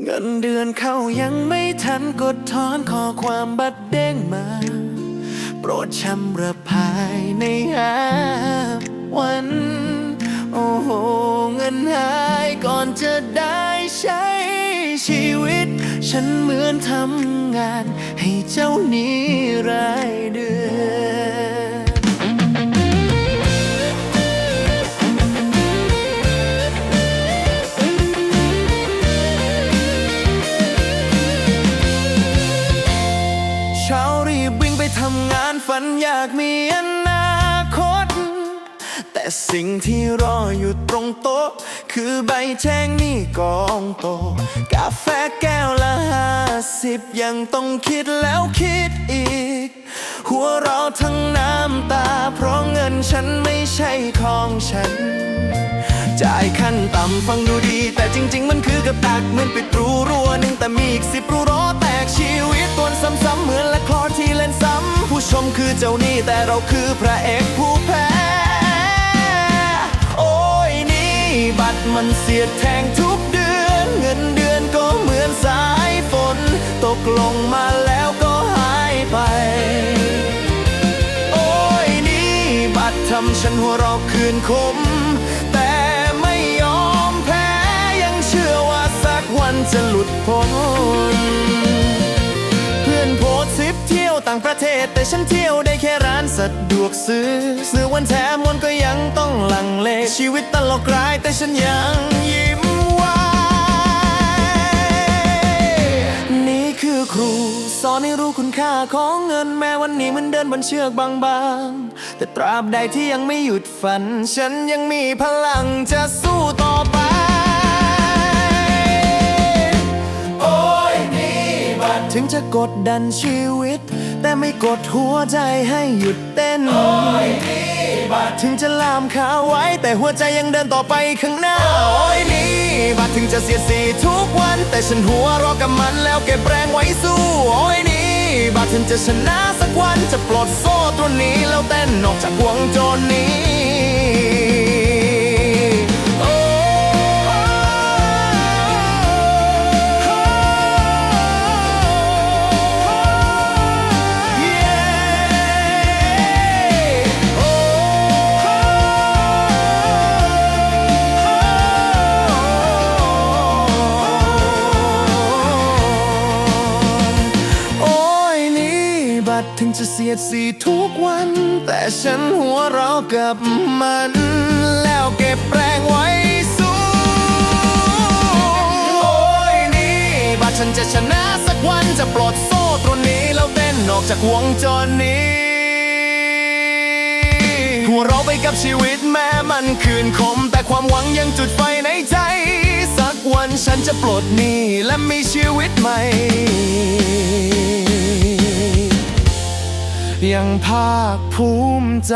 เงินเดือนเข้ายังไม่ทันกดถอนข้อความบัตรเด้งมา โปรดชำระภายในห้าวัน โอ้โห เงินหายก่อนจะได้ใช้ชีวิต ฉันเหมือนทำงานให้เจ้านี้รายเดือน รีบวิ่งไปทำงานฝันอยากมีอนาคต แต่สิ่งที่รออยู่ตรงโต๊ะ คือใบแจ้งนี้กองโต กาแฟแก้วละห้าสิบยังต้องคิดแล้วคิดอีก หัวเราทั้งน้ำตา เพราะเงินฉันไม่ใช่ของฉันจ่ายขั้นต่ำฟังดูดี แต่จริง ๆ มันคือกับดักเหมือนปิดรูรั่วหนึ่งแต่มีอีกสิบรูรอ ชมคือเจ้านี้แต่เราคือพระเอกผู้แพ้ โอ้ยนี่บัตรมันเสียดแทงทุกเดือน เงินเดือนก็เหมือนสายฝน ตกลงมาแล้วก็หายไป โอ้ยนี่บัตรทำฉันหัวเราะคืนคม แต่ไม่ยอมแพ้ยังเชื่อว่าสักวันจะหลุดพ้น ตแต่ฉันเที่ยวได้แค่ร้านสะดวกซื้อ ซื้อวันแถมวันก็ยังต้องลังเล ชีวิตตลกร้ายแต่ฉันยังยิ้มไว้นี่คือครู สอนให้รู้คุณค่าของเงินแม้วันนี้มันเดินบนเชือกบางๆ แต่ตราบใดที่ยังไม่หยุดฝัน ฉันยังมีพลังจะสู้ กดดันชีวิต แต่ไม่กดหัวใจให้หยุดเต้นโอ้ยนี่บัตรถึงจะลามขาไว้ แต่หัวใจยังเดินต่อไปข้างหน้า โอ้ยนี่บัตรถึงจะเสียสีทุกวัน แต่ฉันหัวรอกับมันแล้วเก็บแรงไว้สู้ โอ้ยนี่บัตรถึงจะชนะสักวันจะปลดโซ่ตัวนี้แล้วเต้นออกจากวงจรนี้ ถึงจะเสียดสีทุกวัน แต่ฉันหัวเราะกับมัน แล้วเก็บแรงไว้สู้โอ้ยนี่บัตรฉันจะชนะสักวันจะปลดโซ่ตรงนี้ แล้วเต้นออกจากวงจรนี้ หัวเราะไปกับชีวิตแม้มันคืนคม แต่ความหวังยังจุดไฟในใจ สักวันฉันจะปลดหนี้และมีชีวิตใหม่ ยังภาคภูมิใจ